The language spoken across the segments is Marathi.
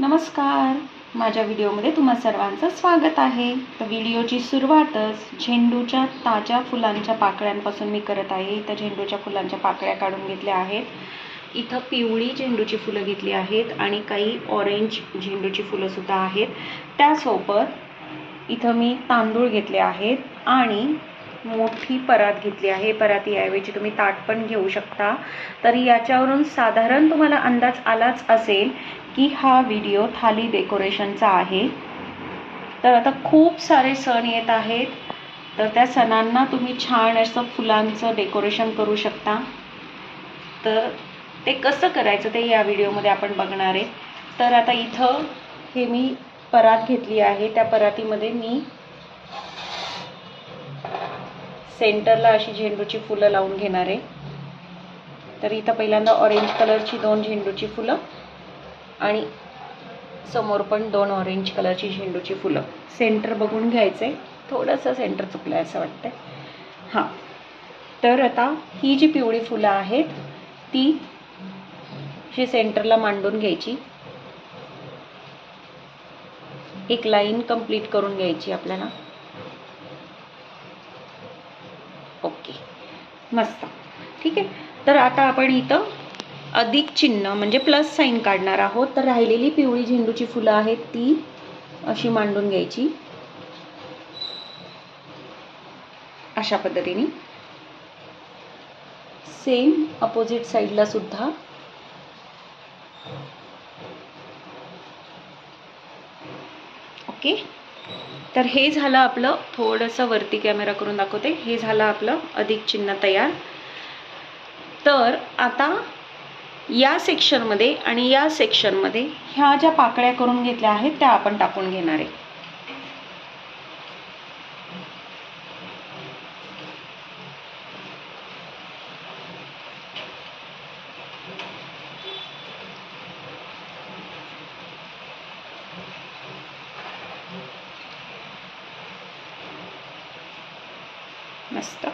नमस्कार. माझ्या व्हिडिओमध्ये तुम्हा सर्वांचं स्वागत आहे. तर व्हिडिओची सुरुवातच झेंडूच्या ताज्या फुलांच्या पाकळ्यांपासून मी करत आहे. तर झेंडूच्या फुलांच्या पाकळ्या काढून घेतल्या आहेत. इथं पिवळी झेंडूची फुलं घेतली आहेत आणि काही ऑरेंज झेंडूची फुलंसुद्धा आहेत. त्यासोबत इथं मी तांदूळ घेतले आहेत आणि मोठी परात घेतली आहे. परातीऐवजी तुम्ही ताट पण घेऊ शकता. तर याच्यावरून साधारण तुम्हाला अंदाज आलाच असेल की हा व्हिडिओ थाली डेकोरेशनचा आहे. तर आता खूप सारे सण येत आहेत. तर त्या सणांना तुम्ही छान असं फुलांचं डेकोरेशन करू शकता. तर ते कसं करायचं ते या व्हिडिओमध्ये आपण बघणार आहे. तर आता इथं हे मी परात घेतली आहे. त्या परातीमध्ये मी सेंटरला अशी झेंडूची फुलं लावून घेणार आहे. तर इथं पहिल्यांदा ऑरेंज कलरची दोन झेंडूची फुलं आणि समोर पण दोन ऑरेंज कलरची झेंडूची फुलं. सेंटर बघून घ्यायचं आहे थोडंसं सेंटर चुकलं आहे असं वाटतंय. हां. तर आता ही जी पिवळी फुलं आहेत ती जी सेंटरला मांडून घ्यायची एक लाईन कंप्लीट करून घ्यायची आपल्याला. ओके. मस्त. ठीक आहे? तर आता आपण इथं अधिक चिन्ह म्हणजे प्लस साईन काढणार आहोत. तर राहिलेली पिवळी झेंडूची फुलं आहेत ती अशी मांडून घ्यायची. अशा पद्धतीने. सेम अपोजिट साईडला सुद्धा. ओके? तर हे झालं आपलं थोडंसं वरती कॅमेरा करून दाखवते. हे झालं आपलं अधिक चिन्ह तयार. तर आता या सेक्शनमध्ये आणि या सेक्शनमध्ये ह्या ज्या पाकळ्या करून घेतल्या आहेत त्या आपण टाकून घेणार आहे. मस्त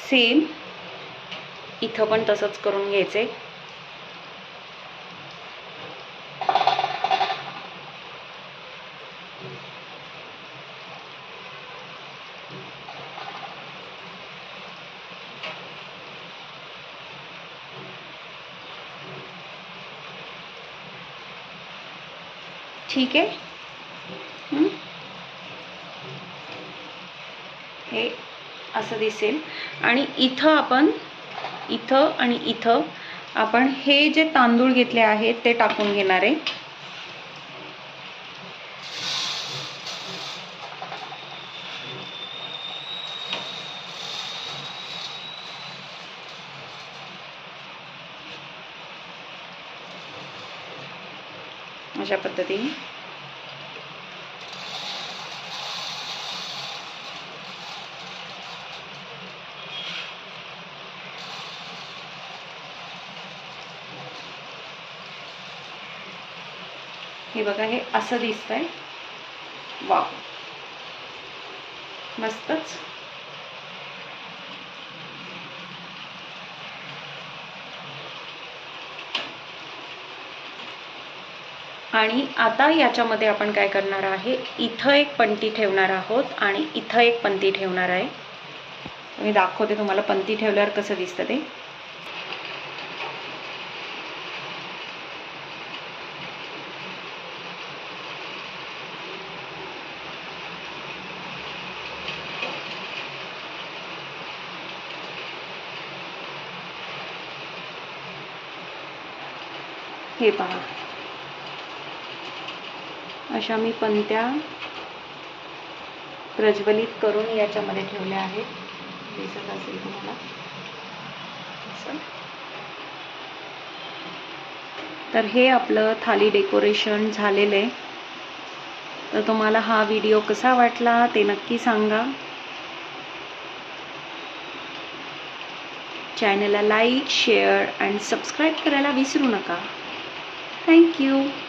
सेम इथं पण तसंच करून घ्यायचे ठीक आहे? हे असं दिसेल. आणि इथं आपण इथं आणि इथं आपण हे जे तांदूळ घेतले आहेत ते टाकून घेणार आहे. अशा पद्धतीने. हे बघा हे असं दिसतंय. वा मस्तच. आणि आता याच्यामध्ये आपण काय करणार आहे? इथं एक पंती ठेवणार आहोत आणि इथं एक पंती ठेवणार आहे. मी दाखवते तुम्हाला पंती ठेवल्यावर कसं दिसतं ते. हे पहा. अशा मी पंत्या प्रज्वलित करून याच्यामध्ये ठेवल्या आहेत. दिसत असेल तुम्हाला? असं. तर हे आपलं थाली डेकोरेशन झालेलं आहे. तर तुम्हाला हा व्हिडिओ कसा वाटला ते नक्की सांगा. चॅनलला लाईक शेअर अँड सबस्क्राईब करायला विसरू नका. Thank you.